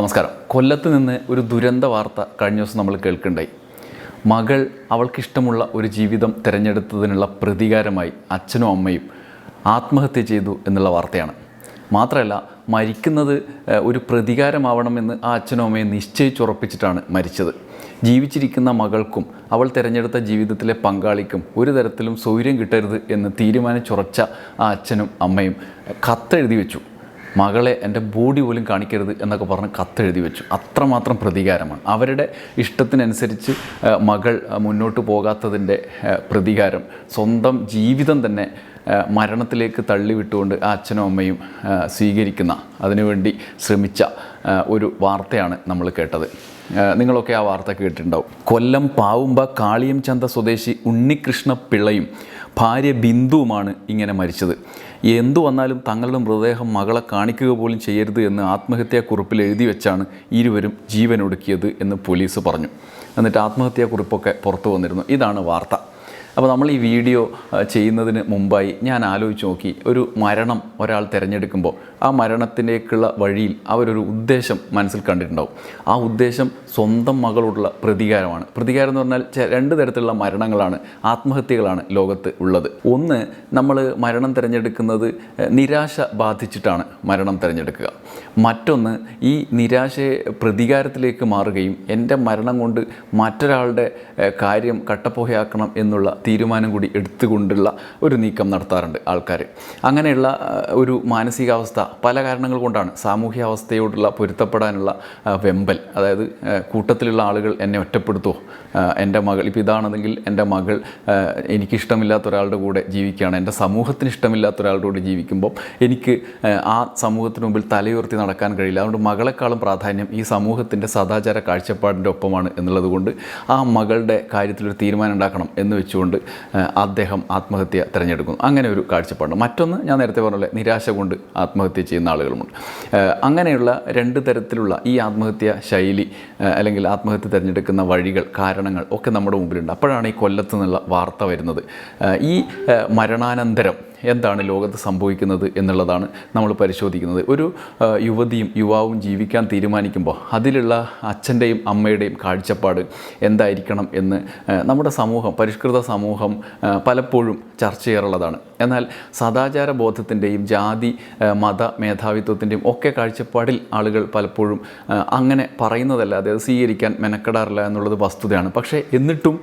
നമസ്കാരം. കൊല്ലത്ത് നിന്ന് ഒരു ദുരന്ത വാർത്ത കഴിഞ്ഞ ദിവസം നമ്മൾ കേൾക്കുണ്ടായി. മകൾ അവൾക്കിഷ്ടമുള്ള ഒരു ജീവിതം തിരഞ്ഞെടുത്തതിനുള്ള പ്രതികാരമായി അച്ഛനും അമ്മയും ആത്മഹത്യ ചെയ്തു എന്നുള്ള വാർത്തയാണ്. മാത്രമല്ല മരിക്കുന്നത് ഒരു പ്രതികാരമാവണമെന്ന് ആ അച്ഛനും അമ്മയും നിശ്ചയിച്ചുറപ്പിച്ചിട്ടാണ് മരിച്ചത്. ജീവിച്ചിരിക്കുന്ന മകൾക്കും അവൾ തിരഞ്ഞെടുത്ത ജീവിതത്തിലെ പങ്കാളിക്കും ഒരു തരത്തിലും സൗര്യം കിട്ടരുത് എന്ന് തീരുമാനിച്ചുറച്ച ആ അച്ഛനും അമ്മയും കത്തെഴുതി വെച്ചു. മകളെ എന്റെ ബോഡി പോലും കാണിക്കരുത് എന്നൊക്കെ പറഞ്ഞ് കത്തെഴുതി വെച്ചു. അത്രമാത്രം പ്രതികാരമാണ്. അവരുടെ ഇഷ്ടത്തിനനുസരിച്ച് മകൾ മുന്നോട്ട് പോകാത്തതിന്റെ പ്രതികാരം. സ്വന്തം ജീവിതം തന്നെ മരണത്തിലേക്ക് തള്ളിവിട്ടുകൊണ്ട് ആ അച്ഛനും അമ്മയും സ്വീകരിക്കുന്ന അതിനുവേണ്ടി ശ്രമിച്ച ഒരു വാർത്തയാണ് നമ്മൾ കേട്ടത്. നിങ്ങളൊക്കെ ആ വാർത്ത കേട്ടിട്ടുണ്ടാവും. കൊല്ലം പാവുമ്പ കാളിയം ചന്ത സ്വദേശി ഉണ്ണികൃഷ്ണ പിള്ളയും ഭാര്യ ബിന്ദുവുമാണ് ഇങ്ങനെ മരിച്ചത്. എന്തു വന്നാലും തങ്ങളുടെ മൃതദേഹം മകളെ കാണിക്കുക പോലും ചെയ്യരുത് എന്ന് ആത്മഹത്യാക്കുറിപ്പിൽ എഴുതി വെച്ചാണ് ഇരുവരും ജീവനൊടുക്കിയത് എന്ന് പോലീസ് പറഞ്ഞു. എന്നിട്ട് ആത്മഹത്യാക്കുറിപ്പൊക്കെ പുറത്തു വന്നിരുന്നു. ഇതാണ് വാർത്ത. അപ്പോൾ നമ്മൾ ഈ വീഡിയോ ചെയ്യുന്നതിന് മുമ്പായി ഞാൻ ആലോചിച്ച് നോക്കി ഒരു മരണം ഒരാൾ തിരഞ്ഞെടുക്കുമ്പോൾ ആ മരണത്തിലേക്കുള്ള വഴിയിൽ അവരൊരു ഉദ്ദേശം മനസ്സിൽ കണ്ടിട്ടുണ്ടാവും. ആ ഉദ്ദേശം സ്വന്തം മകളോടുള്ള പ്രതികാരമാണ്. പ്രതികാരം എന്ന് പറഞ്ഞാൽ രണ്ട് തരത്തിലുള്ള മരണങ്ങളാണ് ആത്മഹത്യകളാണ് ലോകത്ത് ഉള്ളത്. ഒന്ന് നമ്മൾ മരണം തിരഞ്ഞെടുക്കുന്നത് നിരാശ ബാധിച്ചിട്ടാണ് മരണം തിരഞ്ഞെടുക്കുക. മറ്റൊന്ന് ഈ നിരാശയെ പ്രതികാരത്തിലേക്ക് മാറുകയും എന്റെ മരണം കൊണ്ട് മറ്റൊരാളുടെ കാര്യം കട്ടപ്പോഹയാക്കണം എന്നുള്ള തീരുമാനം കൂടി എടുത്തുകൊണ്ടുള്ള ഒരു നീക്കം നടത്താറുണ്ട് ആൾക്കാർ അങ്ങനെയുള്ള ഒരു മാനസികാവസ്ഥ പല കാരണങ്ങൾ കൊണ്ടാണ് സാമൂഹ്യാവസ്ഥയോടുള്ള പൊരുത്തപ്പെടാനുള്ള വെമ്പൽ. അതായത് കൂട്ടത്തിലുള്ള ആളുകൾ എന്നെ ഒറ്റപ്പെടുത്തുമോ എന്റെ മകൾ ഇപ്പോൾ ഇതാണെന്നെങ്കിൽ എന്റെ മകൾ എനിക്കിഷ്ടമില്ലാത്ത ഒരാളുടെ കൂടെ ജീവിക്കുകയാണ്. എന്റെ സമൂഹത്തിന് ഇഷ്ടമില്ലാത്ത ഒരാളുടെ കൂടെ ജീവിക്കുമ്പോൾ എനിക്ക് ആ സമൂഹത്തിന് മുമ്പിൽ തലയുയർത്തി നടക്കാൻ കഴിയില്ല. അതുകൊണ്ട് മകളെക്കാളും പ്രാധാന്യം ഈ സമൂഹത്തിന്റെ സദാചാര കാഴ്ചപ്പാടിന്റെ ഒപ്പമാണ് എന്നുള്ളത് കൊണ്ട് ആ മകളുടെ കാര്യത്തിലൊരു തീരുമാനം ഉണ്ടാക്കണം എന്ന് വെച്ചുകൊണ്ട് ഏഹ്, അദ്ദേഹം ആത്മഹത്യ തിരഞ്ഞെടുക്കുന്നു. അങ്ങനെ ഒരു കാഴ്ചപ്പാടുണ്ട്. മറ്റൊന്ന് ഞാൻ നേരത്തെ പറഞ്ഞ പോലെ നിരാശ കൊണ്ട് ആത്മഹത്യ ചെയ്യുന്ന ആളുകളുമുണ്ട്. അങ്ങനെയുള്ള രണ്ട് തരത്തിലുള്ള ഈ ആത്മഹത്യ ശൈലി അല്ലെങ്കിൽ ആത്മഹത്യ തിരഞ്ഞെടുക്കുന്ന വഴികൾ കാരണങ്ങൾ ഒക്കെ നമ്മുടെ മുമ്പിലുണ്ട്. അപ്പോഴാണ് ഈ കൊല്ലത്ത് നിന്നുള്ള വാർത്ത വരുന്നത്. ഈ മരണാനന്തരം എന്താണ് ലോകത്ത് സംഭവിക്കുന്നത് എന്നുള്ളതാണ് നമ്മൾ പരിശോധിക്കുന്നത്. ഒരു യുവതിയും യുവാവും ജീവിക്കാൻ തീരുമാനിക്കുമ്പോൾ അതിലുള്ള അച്ഛന്റെയും അമ്മയുടെയും കാഴ്ചപ്പാട് എന്തായിരിക്കണം എന്ന് നമ്മുടെ സമൂഹം പരിഷ്കൃത സമൂഹം പലപ്പോഴും ചർച്ച ചെയ്യാറുള്ളതാണ്. എന്നാൽ സദാചാര ബോധത്തിന്റെയും ജാതി മത മേധാവിത്വത്തിന്റെയും ഒക്കെ കാഴ്ചപ്പാടിൽ ആളുകൾ പലപ്പോഴും അങ്ങനെ പറയുന്നതല്ല അതായത് സ്വീകരിക്കാൻ മെനക്കെടാറില്ല എന്നുള്ളത് വസ്തുതയാണ്. പക്ഷേ എന്നിട്ടും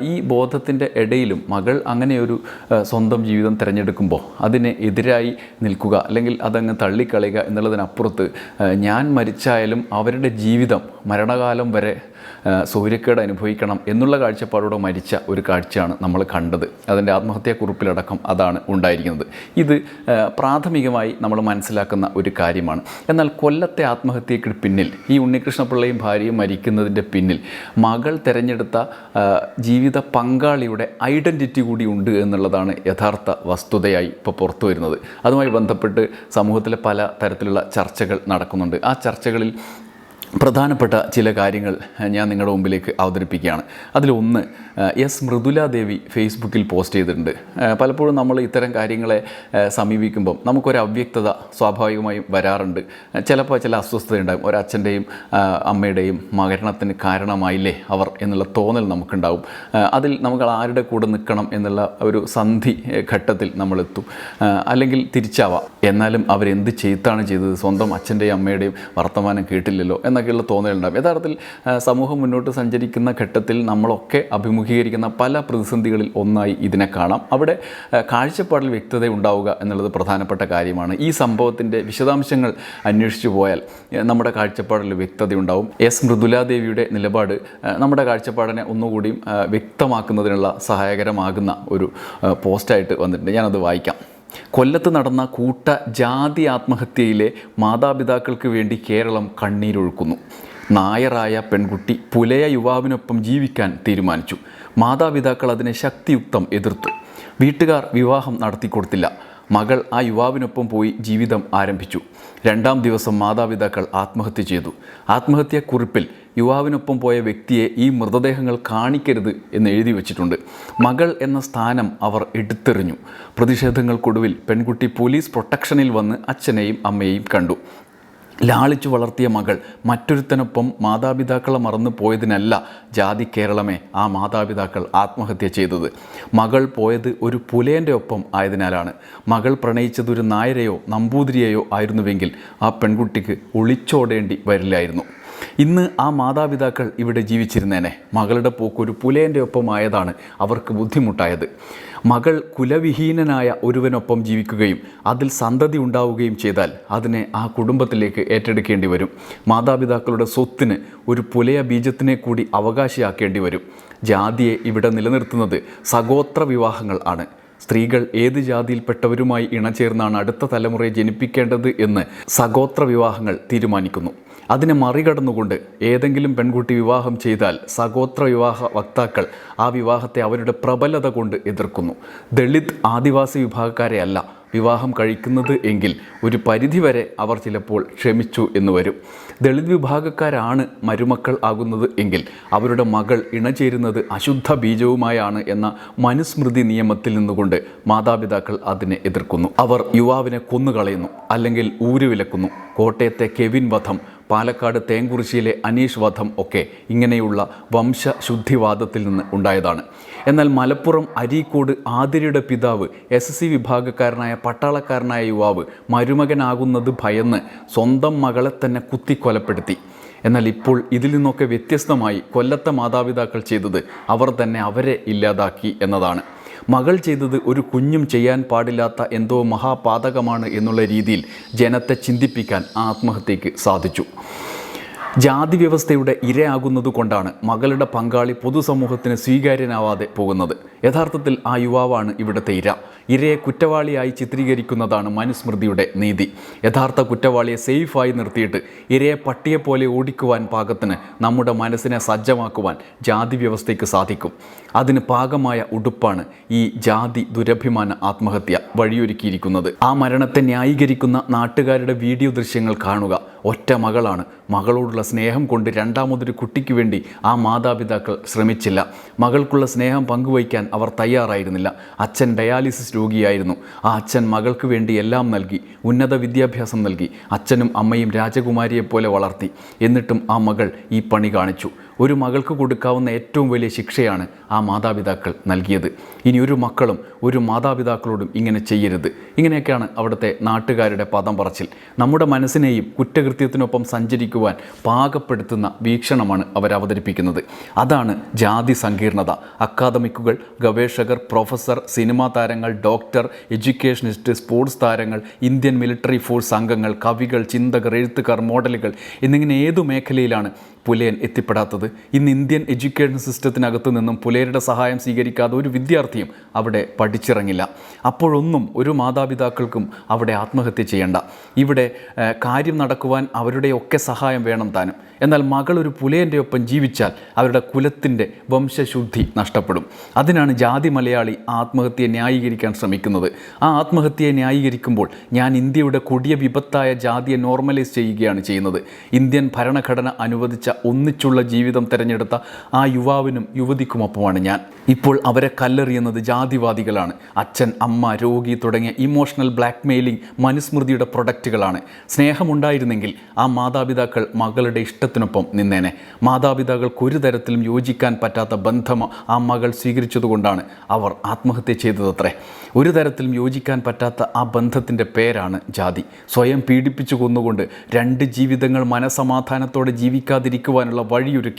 ഈ ബോധത്തിന്റെ ഇടയിലും മകൾ അങ്ങനെയൊരു സ്വന്തം ജീവിതം തിരഞ്ഞെടുക്കുമ്പോൾ അതിനെ എതിരായി നിൽക്കുക അല്ലെങ്കിൽ അതങ്ങ് തള്ളിക്കളയുക എന്നുള്ളതിനപ്പുറത്ത് ഞാൻ മരിച്ചായാലും അവരുടെ ജീവിതം മരണകാലം വരെ സൗര്യക്കേട് അനുഭവിക്കണം എന്നുള്ള കാഴ്ചപ്പാടോടെ മരിച്ച ഒരു കാഴ്ചയാണ് നമ്മൾ കണ്ടത്. അതിന്റെ ആത്മഹത്യാക്കുറിപ്പിലടക്കം അതാണ് ഉണ്ടായിരിക്കുന്നത്. ഇത് പ്രാഥമികമായി നമ്മൾ മനസ്സിലാക്കുന്ന ഒരു കാര്യമാണ്. എന്നാൽ കൊല്ലത്തെ ആത്മഹത്യയ്ക്ക് പിന്നിൽ ഈ ഉണ്ണികൃഷ്ണപിള്ളയും ഭാര്യയും മരിക്കുന്നതിന്റെ പിന്നിൽ മകൾ തിരഞ്ഞെടുത്ത ജീവിത പങ്കാളിയുടെ ഐഡന്റിറ്റി കൂടി ഉണ്ട് എന്നുള്ളതാണ് യഥാർത്ഥ വസ്തുതയായി ഇപ്പോൾ പുറത്തു വരുന്നത്. അതുമായി ബന്ധപ്പെട്ട് സമൂഹത്തിലെ പല തരത്തിലുള്ള ചർച്ചകൾ നടക്കുന്നുണ്ട്. ആ ചർച്ചകളിൽ പ്രധാനപ്പെട്ട ചില കാര്യങ്ങൾ ഞാൻ നിങ്ങളുടെ മുമ്പിലേക്ക് അവതരിപ്പിക്കുകയാണ്. അതിലൊന്ന് എസ് മൃദുല ദേവി ഫേസ്ബുക്കിൽ പോസ്റ്റ് ചെയ്തിട്ടുണ്ട്. പലപ്പോഴും നമ്മൾ ഇത്തരം കാര്യങ്ങളെ സമീപിക്കുമ്പം നമുക്കൊരു അവ്യക്തത സ്വാഭാവികമായും വരാറുണ്ട്. ചിലപ്പോൾ ചില അസ്വസ്ഥതയുണ്ടാകും ഒരച്ഛന്റെയും അമ്മയുടെയും മരണത്തിന് കാരണമായില്ലേ അവർ എന്നുള്ള തോന്നൽ നമുക്കുണ്ടാവും. അതിൽ നമുക്ക് ആരുടെ കൂടെ നിൽക്കണം എന്നുള്ള ഒരു സന്ധി ഘട്ടത്തിൽ നമ്മളെത്തും. അല്ലെങ്കിൽ തിരിച്ചാവാം. എന്നാലും അവരെന്ത് ചെയ്താണ് ചെയ്തത്? സ്വന്തം അച്ഛന്റെയും അമ്മയുടെയും വർത്തമാനം കേട്ടില്ലല്ലോ എന്നൊക്കെയുള്ള തോന്നലുണ്ടാകും. യഥാർത്ഥത്തിൽ സമൂഹം മുന്നോട്ട് സഞ്ചരിക്കുന്ന ഘട്ടത്തിൽ നമ്മളൊക്കെ അഭിമുഖീകരിക്കുന്ന പല പ്രതിസന്ധികളിൽ ഒന്നായി ഇതിനെ കാണാം. അവിടെ കാഴ്ചപ്പാടിൽ വ്യക്തത ഉണ്ടാവുക എന്നുള്ളത് പ്രധാനപ്പെട്ട കാര്യമാണ്. ഈ സംഭവത്തിന്റെ വിശദാംശങ്ങൾ അന്വേഷിച്ചു പോയാൽ നമ്മുടെ കാഴ്ചപ്പാടിൽ വ്യക്തത ഉണ്ടാവും. എസ് മൃദുലാദേവിയുടെ നിലപാട് നമ്മുടെ കാഴ്ചപ്പാടിനെ ഒന്നുകൂടിയും വ്യക്തമാക്കുന്നതിനുള്ള സഹായകരമാകുന്ന ഒരു പോസ്റ്റായിട്ട് വന്നിട്ടുണ്ട്. ഞാനത് വായിക്കാം. കൊല്ലത്ത് നടന്ന കൂട്ട ജാതി ആത്മഹത്യയിലെ മാതാപിതാക്കൾക്ക് വേണ്ടി കേരളം കണ്ണീരൊഴുക്കുന്നു. നായറായ പെൺകുട്ടി പുലയ യുവാവിനൊപ്പം ജീവിക്കാൻ തീരുമാനിച്ചു. മാതാപിതാക്കൾ അതിനെ ശക്തിയുക്തം എതിർത്തു. വീട്ടുകാർ വിവാഹം നടത്തിക്കൊടുത്തില്ല. മകൾ ആ യുവാവിനൊപ്പം പോയി ജീവിതം ആരംഭിച്ചു. രണ്ടാം ദിവസം മാതാപിതാക്കൾ ആത്മഹത്യ ചെയ്തു. ആത്മഹത്യാക്കുറിപ്പിൽ യുവാവിനൊപ്പം പോയ വ്യക്തിയെ ഈ മൃതദേഹങ്ങൾ കാണിക്കരുത് എന്ന് എഴുതി വച്ചിട്ടുണ്ട്. മകൾ എന്ന സ്ഥാനം അവർ എടുത്തെറിഞ്ഞു. പ്രതിഷേധങ്ങൾക്കൊടുവിൽ പെൺകുട്ടി പോലീസ് പ്രൊട്ടക്ഷനിൽ വന്ന് അച്ഛനെയും അമ്മയെയും കണ്ടു. ലാളിച്ചു വളർത്തിയ മകൾ മറ്റൊരുത്തനൊപ്പം മാതാപിതാക്കളെ മറന്നു പോയതിനല്ല ജാതി കേരളമേ ആ മാതാപിതാക്കൾ ആത്മഹത്യ ചെയ്തത്. മകൾ പോയത് ഒരു പുലേന്റെ ഒപ്പം ആയതിനാലാണ്. മകൾ പ്രണയിച്ചത് ഒരു നായരെയോ നമ്പൂതിരിയെയോ ആയിരുന്നുവെങ്കിൽ ആ പെൺകുട്ടിക്ക് ഒളിച്ചോടേണ്ടി വരില്ലായിരുന്നു. ഇന്ന് ആ മാതാപിതാക്കൾ ഇവിടെ ജീവിച്ചിരുന്നേനെ. മകളുടെ പോക്ക് ഒരു പുലേന്റെ ഒപ്പമായതാണ് അവർക്ക് ബുദ്ധിമുട്ടായത്. മകൾ കുലവിഹീനനായ ഒരുവനൊപ്പം ജീവിക്കുകയും അതിൽ സന്തതി ഉണ്ടാവുകയും ചെയ്താൽ അതിനെ ആ കുടുംബത്തിലേക്ക് ഏറ്റെടുക്കേണ്ടി വരും. മാതാപിതാക്കളുടെ സ്വത്തിന് ഒരു പുലയ ബീജത്തിനെ കൂടി അവകാശിയാക്കേണ്ടി വരും. ജാതിയെ ഇവിടെ നിലനിർത്തുന്നത് സഗോത്ര വിവാഹങ്ങൾ ആണ്. സ്ത്രീകൾ ഏത് ജാതിയിൽപ്പെട്ടവരുമായി ഇണചേർന്നാണ് അടുത്ത തലമുറയെ ജനിപ്പിക്കേണ്ടത് എന്ന് സഗോത്ര വിവാഹങ്ങൾ തീരുമാനിക്കുന്നു. അതിനെ മറികടന്നുകൊണ്ട് ഏതെങ്കിലും പെൺകുട്ടി വിവാഹം ചെയ്താൽ സഗോത്ര വിവാഹ വക്താക്കൾ ആ വിവാഹത്തെ അവരുടെ പ്രബലത കൊണ്ട് എതിർക്കുന്നു. ദളിത് ആദിവാസി വിഭാഗക്കാരെ അല്ല വിവാഹം കഴിക്കുന്നത് എങ്കിൽ ഒരു പരിധിവരെ അവർ ചിലപ്പോൾ ക്ഷമിച്ചു എന്ന് വരും. ദളിത് വിഭാഗക്കാരാണ് മരുമക്കൾ ആകുന്നത് എങ്കിൽ അവരുടെ മകൾ ഇണചേരുന്നത് അശുദ്ധ ബീജവുമായാണ് എന്ന മനുസ്മൃതി നിയമത്തിൽ നിന്നുകൊണ്ട് മാതാപിതാക്കൾ അതിനെ എതിർക്കുന്നു. അവർ യുവാവിനെ കൊന്നുകളയുന്നു അല്ലെങ്കിൽ ഊരുവിലക്കുന്നു. കോട്ടയത്തെ കെവിൻ വധം പാലക്കാട് തേങ്കുറിശ്ശിയിലെ അനീഷ് വധം ഒക്കെ ഇങ്ങനെയുള്ള വംശശുദ്ധിവാദത്തിൽ നിന്ന് ഉണ്ടായതാണ്. എന്നാൽ മലപ്പുറം അരീക്കോട് ആതിരയുടെ പിതാവ് എസ് സി വിഭാഗക്കാരനായ പട്ടാളക്കാരനായ യുവാവ് മരുമകനാകുന്നത് ഭയന്ന് സ്വന്തം മകളെ തന്നെ കുത്തിക്കൊലപ്പെടുത്തി. എന്നാൽ ഇപ്പോൾ ഇതിൽ നിന്നൊക്കെ വ്യത്യസ്തമായി കൊല്ലത്തെ മാതാപിതാക്കൾ ചെയ്തത് അവർ തന്നെ അവരെ ഇല്ലാതാക്കി എന്നതാണ്. മകൾ ചെയ്തത് ഒരു കുഞ്ഞും ചെയ്യാൻ പാടില്ലാത്ത എന്തോ മഹാപാതകമാണ് എന്നുള്ള രീതിയിൽ ജനത്തെ ചിന്തിപ്പിക്കാൻ ആത്മഹത്യയ്ക്ക് സാധിച്ചു. ജാതി വ്യവസ്ഥയുടെ ഇരയാകുന്നതുകൊണ്ടാണ് മകളുടെ പങ്കാളി പൊതുസമൂഹത്തിന് സ്വീകാര്യനാവാതെ പോകുന്നത്. യഥാർത്ഥത്തിൽ ആ യുവാവാണ് ഇവിടുത്തെ ഇര. ഇരയെ കുറ്റവാളിയായി ചിത്രീകരിക്കുന്നതാണ് മനുസ്മൃതിയുടെ നീതി. യഥാർത്ഥ കുറ്റവാളിയെ സേഫായി നിർത്തിയിട്ട് ഇരയെ പട്ടിയെപ്പോലെ ഓടിക്കുവാൻ പാകത്തിന് നമ്മുടെ മനസ്സിനെ സജ്ജമാക്കുവാൻ ജാതി വ്യവസ്ഥയ്ക്ക് സാധിക്കും. അതിന് പാകമായ ഉടുപ്പാണ് ഈ ജാതി ദുരഭിമാന ആത്മഹത്യ വഴിയൊരുക്കിയിരിക്കുന്നത്. ആ മരണത്തെ ന്യായീകരിക്കുന്ന നാട്ടുകാരുടെ വീഡിയോ ദൃശ്യങ്ങൾ കാണുക ഒറ്റ മകളാണ്. മകളോടുള്ള സ്നേഹം കൊണ്ട് രണ്ടാമതൊരു കുട്ടിക്ക് വേണ്ടി ആ മാതാപിതാക്കൾ ശ്രമിച്ചില്ല. മകൾക്കുള്ള സ്നേഹം പങ്കുവയ്ക്കാൻ അവർ തയ്യാറായിരുന്നില്ല. അച്ഛൻ ഡയാലിസിസ് രോഗിയായിരുന്നു. ആ അച്ഛൻ മകൾക്ക് വേണ്ടി എല്ലാം നൽകി ഉന്നത വിദ്യാഭ്യാസം നൽകി അച്ഛനും അമ്മയും രാജകുമാരിയെപ്പോലെ വളർത്തി. എന്നിട്ടും ആ മകൾ ഈ പണി കാണിച്ചു. ഒരു മകൾക്ക് കൊടുക്കാവുന്ന ഏറ്റവും വലിയ ശിക്ഷയാണ് ആ മാതാപിതാക്കൾ നൽകിയത്. ഇനി ഒരു മക്കളും ഒരു മാതാപിതാക്കളോടും ഇങ്ങനെ ചെയ്യരുത്. ഇങ്ങനെയൊക്കെയാണ് അവിടുത്തെ നാട്ടുകാരുടെ പദം പറച്ചിൽ നമ്മുടെ മനസ്സിനെയും കുറ്റകൃത്യത്തിനൊപ്പം സഞ്ചരിക്കുവാൻ പാകപ്പെടുത്തുന്ന വീക്ഷണമാണ് അവർ അവതരിപ്പിക്കുന്നത്. അതാണ് ജാതി സങ്കീർണത. അക്കാദമിക്കുകൾ ഗവേഷകർ പ്രൊഫസർ സിനിമാ താരങ്ങൾ ഡോക്ടർ എഡ്യൂക്കേഷനിസ്റ്റ് സ്പോർട്സ് താരങ്ങൾ ഇന്ത്യൻ മിലിറ്ററി ഫോഴ്സ് അംഗങ്ങൾ കവികൾ ചിന്തകർ എഴുത്തുകാർ മോഡലുകൾ എന്നിങ്ങനെ ഏതു മേഖലയിലാണ് പുലയൻ എത്തിപ്പെടാത്തത്? ഇന്ന് ഇന്ത്യൻ എഡ്യൂക്കേഷൻ സിസ്റ്റത്തിനകത്ത് നിന്നും പുലേരുടെ സഹായം സ്വീകരിക്കാതെ ഒരു വിദ്യാർത്ഥിയും അവിടെ പഠിച്ചിറങ്ങില്ല. അപ്പോഴൊന്നും ഒരു മാതാപിതാക്കൾക്കും അവിടെ ആത്മഹത്യ ചെയ്യേണ്ട. ഇവിടെ കാര്യം നടക്കുവാൻ അവരുടെയൊക്കെ സഹായം വേണം താനും. എന്നാൽ മകൾ ഒരു പുലേന്റെ ഒപ്പം ജീവിച്ചാൽ അവരുടെ കുലത്തിന്റെ വംശശുദ്ധി നഷ്ടപ്പെടും. അതിനാണ് ജാതി മലയാളി ആത്മഹത്യയെ ന്യായീകരിക്കാൻ ശ്രമിക്കുന്നത്. ആ ആത്മഹത്യയെ ന്യായീകരിക്കുമ്പോൾ ഞാൻ ഇന്ത്യയുടെ കൊടിയ വിപത്തായ ജാതിയെ നോർമലൈസ് ചെയ്യുകയാണ് ചെയ്യുന്നത്. ഇന്ത്യൻ ഭരണഘടന അനുവദിച്ച ഒന്നിച്ചുള്ള ജീവിതം തിരഞ്ഞെടുത്ത ആ യുവാവിനും യുവതിക്കുമൊപ്പമാണ് ഞാൻ. ഇപ്പോൾ അവരെ കല്ലെറിയുന്നത് ജാതിവാദികളാണ്. അച്ഛൻ അമ്മ രോഗി തുടങ്ങിയ ഇമോഷണൽ ബ്ലാക്ക്മെയിലിംഗ് മനുസ്മൃതിയുടെ പ്രൊഡക്റ്റുകളാണ് സ്നേഹമുണ്ടായിരുന്നെങ്കിൽ ആ മാതാപിതാക്കൾ മകളുടെ ഇഷ്ടത്തിനൊപ്പം നിന്നേനെ. മാതാപിതാക്കൾക്ക് ഒരു തരത്തിലും യോജിക്കാൻ പറ്റാത്ത ബന്ധം ആ മകൾ സ്വീകരിച്ചതുകൊണ്ടാണ് അവർ ആത്മഹത്യ ചെയ്തതത്രേ. ഒരു തരത്തിലും യോജിക്കാൻ പറ്റാത്ത ആ ബന്ധത്തിന്റെ പേരാണ് ജാതി. സ്വയം പീഡിപ്പിച്ചു കൊന്നുകൊണ്ട് രണ്ട് ജീവിതങ്ങൾ മനസമാധാനത്തോടെ ജീവിക്കാതിരിക്കുവാനുള്ള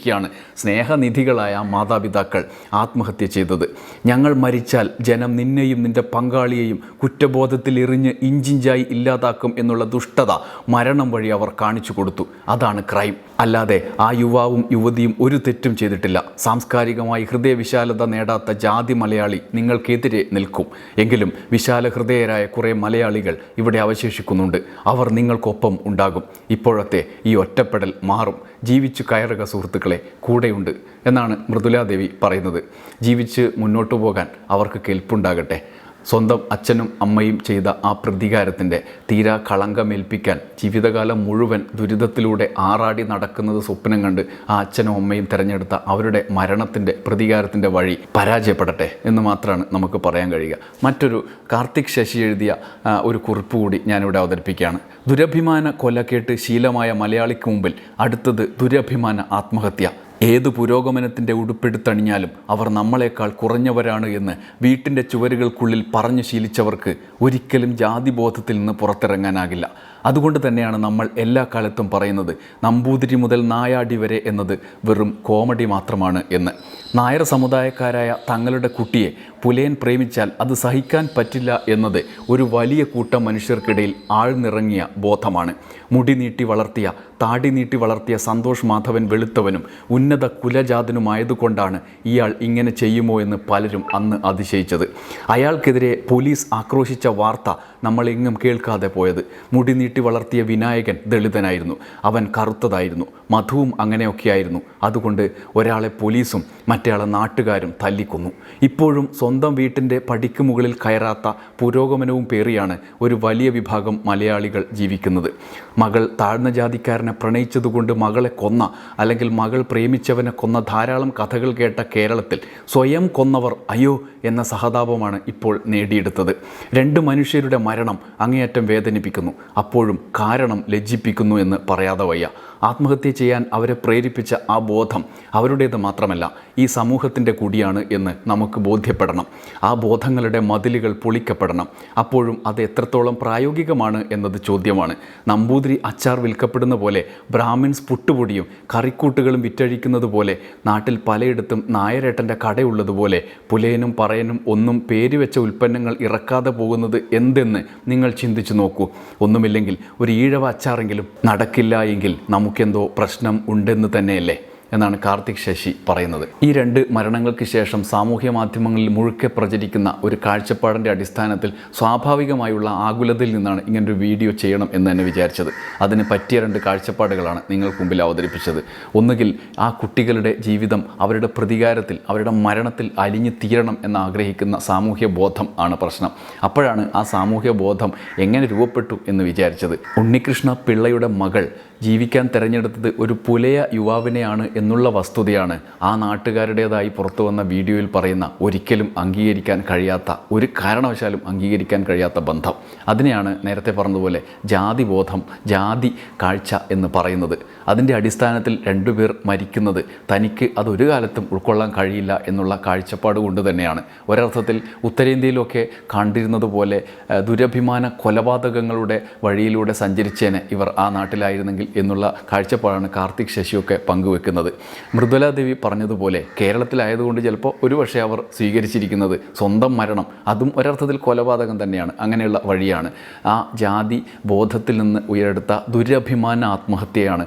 വഴിയൊരുക്കിയാണ് സ്നേഹനിധികളായ മാതാപിതാക്കൾ ആത്മഹത്യ ചെയ്തത്. ഞങ്ങൾ മരിച്ചാൽ ജനം നിന്നെയും നിന്റെ പങ്കാളിയെയും കുറ്റബോധത്തിൽ എറിഞ്ഞ് ഇഞ്ചിഞ്ചായി ഇല്ലാതാക്കും എന്നുള്ള ദുഷ്ടത മരണം വഴി അവർ കാണിച്ചു കൊടുത്തു. അതാണ് ക്രൈം. അല്ലാതെ ആ യുവാവും യുവതിയും ഒരു തെറ്റും ചെയ്തിട്ടില്ല. സാംസ്കാരികമായി ഹൃദയവിശാലത നേടാത്ത ജാതി മലയാളി നിങ്ങൾക്കെതിരെ നിൽക്കും. എങ്കിലും വിശാല ഹൃദയരായ കുറേ മലയാളികൾ ഇവിടെ അവശേഷിക്കുന്നുണ്ട്. അവർ നിങ്ങൾക്കൊപ്പം ഉണ്ടാകും. ഇപ്പോഴത്തെ ഈ ഒറ്റപ്പെടൽ മാറും. ജീവിച്ചു കയറുക സുഹൃത്തുക്കളെ കൂടെയുണ്ട് എന്നാണ് മൃദുലാദേവി പറയുന്നത്. ജീവിച്ച് മുന്നോട്ടു പോകാൻ അവർക്ക് കെൽപ്പുണ്ടാകട്ടെ സ്വന്തം അച്ഛനും അമ്മയും ചെയ്ത ആ പ്രതികാരത്തിന്റെ തീരാ കളങ്കമേൽപ്പിക്കാൻ ജീവിതകാലം മുഴുവൻ ദുരിതത്തിലൂടെ ആറാടി നടക്കുന്നത് സ്വപ്നം കണ്ട് ആ അച്ഛനും അമ്മയും തിരഞ്ഞെടുത്ത അവരുടെ മരണത്തിന്റെ പ്രതികാരത്തിന്റെ വഴി പരാജയപ്പെടട്ടെ എന്ന് മാത്രമാണ് നമുക്ക് പറയാൻ കഴിയുക. മറ്റൊരു കാർത്തിക് ശശി എഴുതിയ ഒരു കുറിപ്പ് കൂടി ഞാനിവിടെ അവതരിപ്പിക്കുകയാണ്. ദുരഭിമാന കൊലക്കേട്ട് ശീലമായ മലയാളിക്ക് മുമ്പിൽ അടുത്തത് ദുരഭിമാന ആത്മഹത്യ. ഏത് പുരോഗമനത്തിന്റെ ഉടുപ്പെടുത്തണിഞ്ഞാലും അവർ നമ്മളെക്കാൾ കുറഞ്ഞവരാണ് എന്ന് വീട്ടിന്റെ ചുവരുകൾക്കുള്ളിൽ പറഞ്ഞു ശീലിച്ചവർക്ക് ഒരിക്കലും ജാതിബോധത്തിൽ നിന്ന് പുറത്തിറങ്ങാനാകില്ല. അതുകൊണ്ട് തന്നെയാണ് നമ്മൾ എല്ലാ കാലത്തും പറയുന്നത് നമ്പൂതിരി മുതൽ നായാടി വരെ എന്നത് വെറും കോമഡി മാത്രമാണ് എന്ന്. നായർ സമുദായക്കാരായ തങ്ങളുടെ കുട്ടിയെ പുലയൻ പ്രേമിച്ചാൽ അത് സഹിക്കാൻ പറ്റില്ല എന്നത് ഒരു വലിയ കൂട്ടം മനുഷ്യർക്കിടയിൽ ആഴ്ന്നിറങ്ങിയ ബോധമാണ്. മുടി നീട്ടി വളർത്തിയ താടി നീട്ടി വളർത്തിയ സന്തോഷ് മാധവൻ വെളുത്തവനും ഉന്നത കുലജാതനുമായതുകൊണ്ടാണ് ഇയാൾ ഇങ്ങനെ ചെയ്യുമോ എന്ന് പലരും അന്ന് അതിശയിച്ചത്. അയാൾക്കെതിരെ പോലീസ് ആക്രോശിച്ച വാർത്ത നമ്മളെങ്ങും കേൾക്കാതെ പോയത്. മുടി നീട്ടി വളർത്തിയ വിനായകൻ ദളിതനായിരുന്നു. അവൻ കറുത്തതായിരുന്നു. മധുവും അങ്ങനെയൊക്കെയായിരുന്നു. അതുകൊണ്ട് ഒരാളെ പോലീസും മറ്റേയാളെ നാട്ടുകാരും തല്ലിക്കൊന്നു. ഇപ്പോഴും സ്വന്തം വീട്ടിന്റെ പടിക്ക് മുകളിൽ കയറാത്ത പുരോഗമനവും പേറിയാണ് ഒരു വലിയ വിഭാഗം മലയാളികൾ ജീവിക്കുന്നത്. മകൾ താഴ്ന്ന ജാതിക്കാരനെ പ്രണയിച്ചതുകൊണ്ട് മകളെ കൊന്ന അല്ലെങ്കിൽ മകൾ പ്രേമിച്ചവനെ കൊന്ന ധാരാളം കഥകൾ കേട്ട കേരളത്തിൽ സ്വയം കൊന്നവർ അയ്യോ എന്ന സഹതാപമാണ് ഇപ്പോൾ നേടിയെടുത്തത്. രണ്ട് മനുഷ്യരുടെ മരണം അങ്ങേയറ്റം വേദനിപ്പിക്കുന്നു. അപ്പോഴും കാരണം ലജ്ജിപ്പിക്കുന്നു എന്ന് പറയാതെ വയ്യ. ആത്മഹത്യ ചെയ്യാൻ അവരെ പ്രേരിപ്പിച്ച ആ ബോധം അവരുടേത് മാത്രമല്ല ഈ സമൂഹത്തിന്റെ കൂടിയാണ് എന്ന് നമുക്ക് ബോധ്യപ്പെടണം. ആ ബോധങ്ങളുടെ മതിലുകൾ പൊളിക്കപ്പെടണം. അപ്പോഴും അത് എത്രത്തോളം പ്രായോഗികമാണ് എന്നത് ചോദ്യമാണ്. നമ്പൂതിരി അച്ചാർ വിൽക്കപ്പെടുന്ന പോലെ ബ്രാഹ്മിൻസ് പുട്ടുപൊടിയും കറിക്കൂട്ടുകളും വിറ്റഴിക്കുന്നത് പോലെ നാട്ടിൽ പലയിടത്തും നായരേട്ടന്റെ കടയുള്ളതുപോലെ പുലയനും പറയനും ഒന്നും പേര് വെച്ച ഉൽപ്പന്നങ്ങൾ ഇറക്കാതെ പോകുന്നത് എന്തെന്ന് നിങ്ങൾ ചിന്തിച്ചു നോക്കൂ. ഒന്നുമില്ലെങ്കിൽ ഒരു ഈഴവ അച്ചാറെങ്കിലും നടക്കില്ല എങ്കിൽ നമുക്കെന്തോ പ്രശ്നം ഉണ്ടെന്ന് തന്നെയല്ലേ എന്നാണ് കാർത്തിക് ശശി പറയുന്നത്. ഈ രണ്ട് മരണങ്ങൾക്ക് ശേഷം സാമൂഹ്യ മാധ്യമങ്ങളിൽ മുഴുക്കെ പ്രചരിക്കുന്ന ഒരു കാഴ്ചപ്പാടിന്റെ അടിസ്ഥാനത്തിൽ സ്വാഭാവികമായുള്ള ആകുലതയിൽ നിന്നാണ് ഇങ്ങനൊരു വീഡിയോ ചെയ്യണം എന്ന് തന്നെ വിചാരിച്ചത്. അതിന് പറ്റിയ രണ്ട് കാഴ്ചപ്പാടുകളാണ് നിങ്ങൾക്ക് മുമ്പിൽ അവതരിപ്പിച്ചത്. ഒന്നുകിൽ ആ കുട്ടികളുടെ ജീവിതം അവരുടെ പ്രതികാരത്തിൽ അവരുടെ മരണത്തിൽ അലിഞ്ഞു തീരണം എന്ന് ആഗ്രഹിക്കുന്ന സാമൂഹ്യ ബോധം ആണ് പ്രശ്നം. അപ്പോഴാണ് ആ സാമൂഹ്യ ബോധം എങ്ങനെ രൂപപ്പെട്ടു എന്ന് വിചാരിച്ചത്. ഉണ്ണികൃഷ്ണ പിള്ളയുടെ മകൾ ജീവിക്കാൻ തിരഞ്ഞെടുത്തത് ഒരു പുലയ യുവാവിനെയാണ് എന്നുള്ള വസ്തുതയാണ് ആ നാട്ടുകാരുടേതായി പുറത്തു വന്ന വീഡിയോയിൽ പറയുന്ന ഒരിക്കലും അംഗീകരിക്കാൻ കഴിയാത്ത ഒരു കാരണവശാലും അംഗീകരിക്കാൻ കഴിയാത്ത ബന്ധം. അതിനെയാണ് നേരത്തെ പറഞ്ഞതുപോലെ ജാതി ബോധം ജാതി കാഴ്ച എന്ന് പറയുന്നത്. അതിന്റെ അടിസ്ഥാനത്തിൽ രണ്ടുപേർ മരിക്കുന്നത് തനിക്ക് അതൊരു കാലത്തും ഉൾക്കൊള്ളാൻ കഴിയില്ല എന്നുള്ള കാഴ്ചപ്പാട് കൊണ്ട് തന്നെയാണ്. ഒരർത്ഥത്തിൽ ഉത്തരേന്ത്യയിലൊക്കെ കണ്ടിരുന്നത് പോലെ ദുരഭിമാന കൊലപാതകങ്ങളുടെ വഴിയിലൂടെ സഞ്ചരിച്ചേനെ ഇവർ ആ നാട്ടിലായിരുന്നെങ്കിൽ എന്നുള്ള കാഴ്ചപ്പാടാണ് കാർത്തിക് ശശിയൊക്കെ പങ്കുവെക്കുന്നത്. മൃദുല ദേവി പറഞ്ഞതുപോലെ കേരളത്തിലായതുകൊണ്ട് ചിലപ്പോൾ ഒരുപക്ഷെ അവർ സ്വീകരിച്ചിരിക്കുന്നത് സ്വന്തം മരണം അതും ഒരർത്ഥത്തിൽ കൊലപാതകം തന്നെയാണ് അങ്ങനെയുള്ള വഴിയാണ്. ആ ജാതി ബോധത്തിൽ നിന്ന് ഉയരെടുത്ത ദുരഭിമാന ആത്മഹത്യയാണ്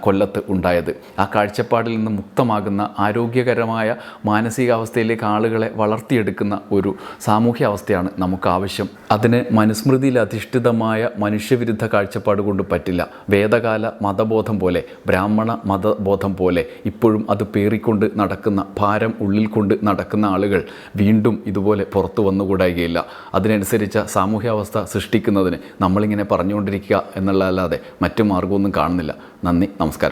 കൊല്ലത്ത് ഉണ്ടായത്. ആ കാഴ്ചപ്പാടിൽ നിന്ന് മുക്തമാകുന്ന ആരോഗ്യകരമായ മാനസികാവസ്ഥയിലേക്ക് ആളുകളെ വളർത്തിയെടുക്കുന്ന ഒരു സാമൂഹ്യ അവസ്ഥയാണ് നമുക്ക് ആവശ്യം. അതിന് മനുസ്മൃതിയിൽ അധിഷ്ഠിതമായ മനുഷ്യവിരുദ്ധ കാഴ്ചപ്പാട് കൊണ്ട് പറ്റില്ല. വേദകാല മതബോധം പോലെ ബ്രാഹ്മണ മതബോധം പോലെ ഇപ്പോഴും അത് പേറിക്കൊണ്ട് നടക്കുന്ന ഭാരം ഉള്ളിൽ കൊണ്ട് നടക്കുന്ന ആളുകൾ വീണ്ടും ഇതുപോലെ പുറത്തു വന്നുകൂടായികയില്ല അതിനനുസരിച്ച സാമൂഹ്യാവസ്ഥ സൃഷ്ടിക്കുന്നതിന് നമ്മളിങ്ങനെ പറഞ്ഞുകൊണ്ടിരിക്കുക എന്നുള്ളതല്ലാതെ മറ്റു മാർഗമൊന്നും കാണുന്നില്ല. നന്ദി നമസ്കാരം.